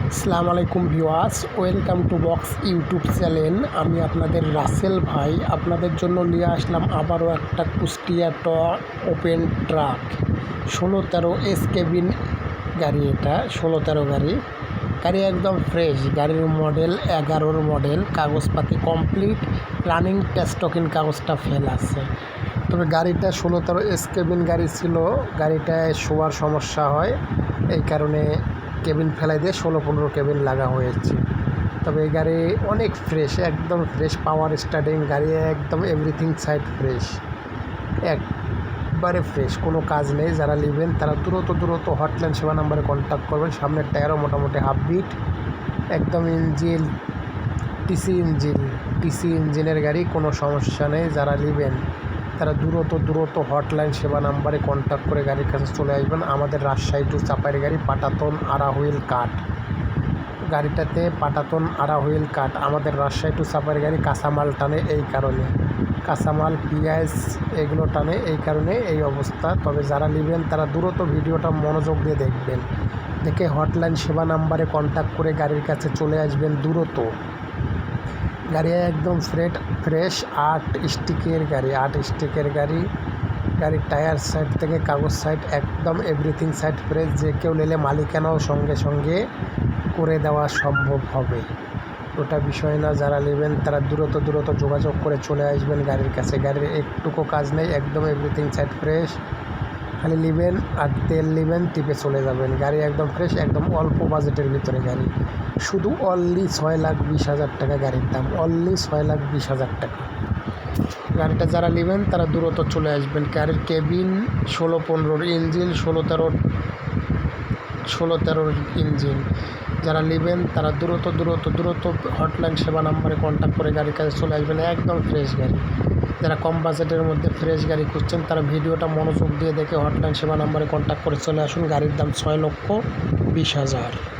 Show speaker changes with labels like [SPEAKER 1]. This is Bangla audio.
[SPEAKER 1] আসসালামু আলাইকুম viewers welcome to box YouTube channel. আমি আপনাদের রাসেল ভাই। আপনাদের জন্য নিয়ে আসলাম আবারও একটা কুষ্টিয়া ট ওপেন ট্রাক। ষোলো তেরো এস কেবিন গাড়ি এটা, ষোলো তেরো গাড়ি। গাড়ি একদম ফ্রেশ, গাড়ির মডেল এগারোর মডেল, কাগজপাতি কমপ্লিট, রানিং টেস্টকিন কাগজটা ফেল আছে। তবে গাড়িটা ষোলো তেরো এস কেবিন গাড়ি ছিল, গাড়িটায় শোয়ার সমস্যা হয়, এই কারণে কেবিন ফেলাই দিয়ে ষোলো পনেরো কেবিন লাগা হয়েছে। তবে এই গাড়ি অনেক ফ্রেশ একদম ফ্রেশ পাওয়ার স্টার্টিং গাড়ি, একদম এভরিথিং সাইড ফ্রেশ একবারে ফ্রেশ কোনো কাজ নেই। যারা নেবেন তারা দ্রুত দ্রুত হটলাইন সেবা নাম্বারে কন্ট্যাক্ট করবেন। সামনের টায়ারও মোটামুটি হাফ বিট একদম ইঞ্জিন টিসি ইঞ্জিন টিসি ইঞ্জিনের গাড়ি, কোনো সমস্যা নেই। যারা নেবেন তারা দ্রুত দ্রুত হটলাইন সেবা নাম্বারে কন্ট্যাক্ট করে গাড়ির কাছে চলে আসবেন। আমাদের রাজশাহী টু চাপাইয়ের গাড়ি, পাটাতন আড়া হুইল কাঠ। গাড়িটাতে পাটাতন আড়া হুইল কাঠ। আমাদের রাজশাহী টু চাপাইয়ের গাড়ি কাঁচামাল টানে এই কারণে। কাঁচামাল, পেঁয়াজ এগুলো টানে এই কারণে এই অবস্থা। তবে যারা নেবেন, তারা দ্রুত ভিডিওটা মনোযোগ দিয়ে দেখবেন। দেখে হটলাইন সেবা নাম্বারে কন্ট্যাক্ট করে গাড়ির কাছে চলে আসবেন দ্রুত। গাড়ি একদম ফ্রেট ফ্রেশ আট স্টিকের গাড়ি, আট স্টিকের গাড়ি। গাড়ির টায়ার সাইড থেকে কাগজ সাইড একদম এভরিথিং সাইড ফ্রেশ যে কেউ নিলে মালিকানাও সঙ্গে সঙ্গে করে দেওয়া সম্ভব হবে। ওটা বিষয় না, যারা নেবেন তারা দ্রুত দ্রুত যোগাযোগ করে চলে আসবেন গাড়ির কাছে। গাড়ির একটুকু কাজ নেই, একদম এভরিথিং সাইড ফ্রেশ খালি নেবেন আর তেল নেবেন, টিপে চলে যাবেন। গাড়ি একদম ফ্রেশ একদম অল্প বাজেটের ভিতরে গাড়ি। শুধু অনলি ছয় লাখ বিশ হাজার টাকা গাড়ির দাম। অনলি ছয় লাখ বিশ হাজার টাকা। গাড়িটা যারা নেবেন, তারা দ্রুত চলে আসবেন। গাড়ির কেবিন ষোলো পনেরোর ইঞ্জিন ষোলো তেরোর ষোলো তেরোর ইঞ্জিন। যারা নেবেন, তারা দ্রুত দ্রুত দ্রুত হটলাইন সেবা নাম্বারে কন্ট্যাক্ট করে গাড়ির কাছে চলে আসবেন। একদম ফ্রেশ গাড়ি। যারা কম বাজেটের মধ্যে ফ্রেশ গাড়ি খুঁজছেন, তারা ভিডিওটা মনোযোগ দিয়ে দেখে হটলাইন সেবা নাম্বারে কন্ট্যাক্ট করে চলে আসুন। গাড়ির দাম ছয় লক্ষ বিশ হাজার।